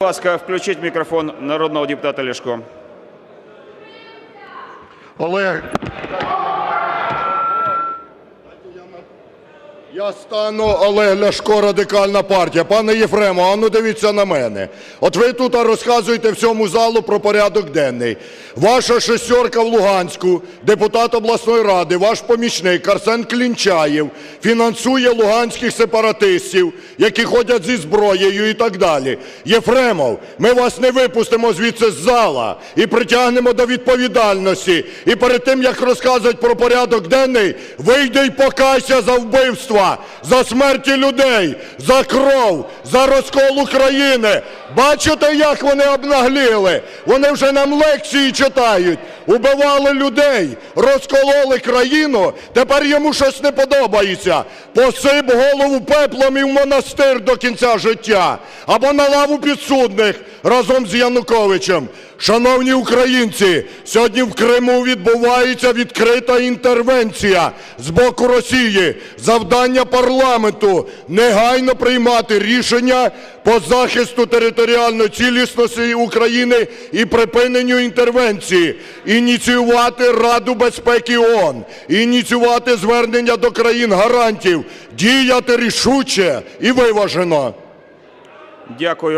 Будь ласка, включіть мікрофон народного депутата Ляшко. Олег. Я стану Олег Ляшко, радикальна партія. Пане Єфремо, а ну дивіться на мене. От ви тут розказуєте всьому залу про порядок денний. Ваша шестерка в Луганську, депутат обласної ради, ваш помічник Арсен Клінчаєв фінансує луганських сепаратистів, які ходять зі зброєю і так далі. Єфремов, ми вас не випустимо звідси з зала і притягнемо до відповідальності. І перед тим, як розказувати про порядок денний, вийди й покайся за за смерті людей, за кров, за розкол України. Бачите, як вони обнагліли? Вони вже нам лекції читають. Убивали людей, розкололи країну, тепер йому щось не подобається. Посип голову пеплом і в монастир до кінця життя. Або на лаву підсудних разом з Януковичем. Шановні українці, сьогодні в Криму відбувається відкрита інтервенція з боку Росії. Завдання парламенту негайно приймати рішення по захисту територіальної цілісності України і припиненню інтервенції, ініціювати Раду безпеки ООН, ініціювати звернення до країн гарантів, діяти рішуче і виважено. Дякую.